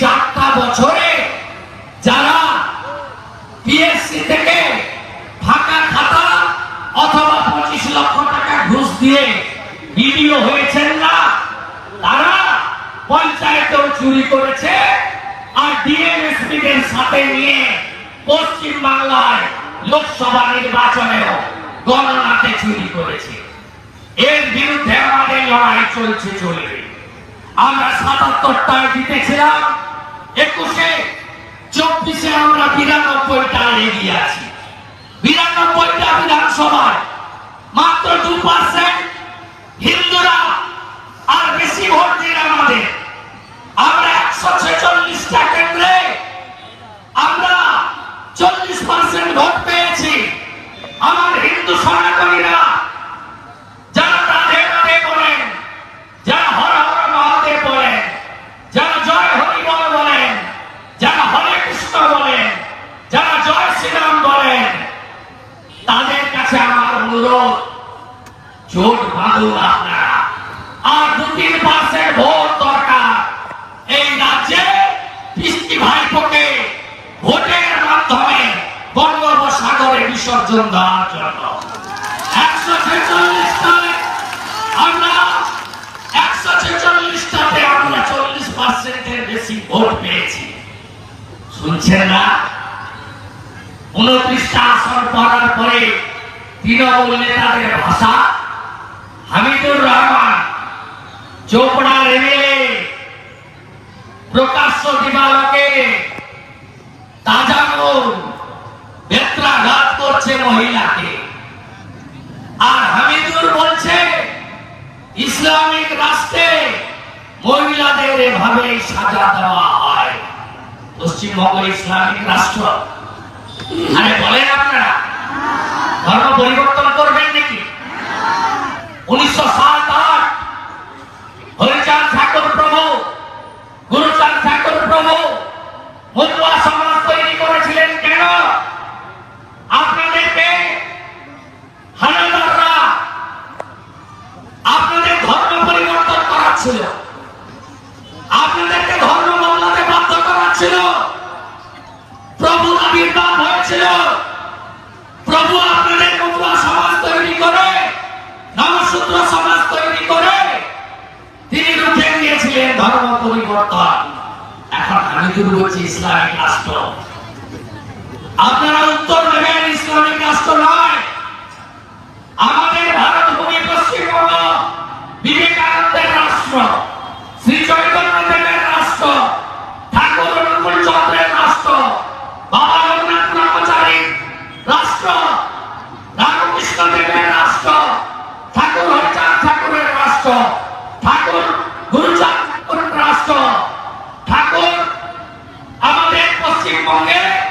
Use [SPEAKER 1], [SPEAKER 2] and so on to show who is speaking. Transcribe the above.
[SPEAKER 1] চারটা বছরে যারা পিএসসি থেকে ফাঁকা খাতা অথবা পঁচিশ লক্ষ টাকা ঘুষ দিয়ে বিডিও হয়েছেন না, তারা পঞ্চায়েতেও চুরি করেছে আর ডিএমএসপিদের সাথে নিয়ে পশ্চিম বাংলায় লোকসভা নির্বাচনেও গণনাতে চুরি করেছে। এর বিরুদ্ধে আমাদের লড়াই চলছে চলবে। আমরা সাতাত্তরটায় জিতেছিলাম একুশে চব্বিশে আমরা বিরানব্বইটা এগিয়ে আছি বিরানব্বইটা বিধানসভায় অনুরোধ জোট বাঁধুন আপনারা। আর দু তিন পার্সেন্ট ভোট দরকার। এই রাজ্যে বৃষ্টি ভাইপোকে ভোটের মাধ্যমে বঙ্গোপসাগরে বিসর্জন দেওয়ার জন্য। বেশি ভোট পেয়েছি। শুনছেন না? উনত্রিশটা আসন পড়ার পরে তৃণমূল নেতাদের ভাষা? হামিদুর রহমান, চোপড়ার এমএলএ, প্রকাশ্য দিবালকে তাজা বেত্রাঘাত করছে মহিলাকে। আর হামিদুর বলছে, ইসলামিক রাষ্ট্রে মহিলাদের এভাবে সাজা দেওয়া হয়। পশ্চিমবঙ্গ ইসলামিক রাষ্ট্র। আরে বলেন আপনারা ধর্ম পরিবর্তন করবেন নাকি উনিশশো সাত আট। হরিচাঁদ ঠাকুর প্রভু, গুরুচাঁদ ঠাকুর প্রভু মতুয়া সমাজ করেছিলেন কেন? আপনাদেরকে হানাদাররা আপনাদের ধর্ম পরিবর্তন করাচ্ছিল। আপনাদেরকে ধর্ম বদলাতে বাধ্য করাচ্ছিল। এখন আমি শুরু করছি ইসলামিক রাষ্ট্র আপনারা উত্তর দেবেন ইসলামিক রাষ্ট্র নয়। আমাদের ভারত ভূমি পশ্চিমবঙ্গ বিবেকানন্দের রাষ্ট্র, শ্রী চৈতন্য দেবের রাষ্ট্র, ঠাকুর অনুকূল চন্দ্রের রাষ্ট্র, বাবা রঘুনাথ ব্রহ্মচারীর রাষ্ট্র, রামকৃষ্ণ দেবের রাষ্ট্র, ঠাকুর হরিচাঁদ ঠাকুরের রাষ্ট্র, ঠাকুর গুরুচাঁদ ঠাকুরের রাষ্ট্র। Xem.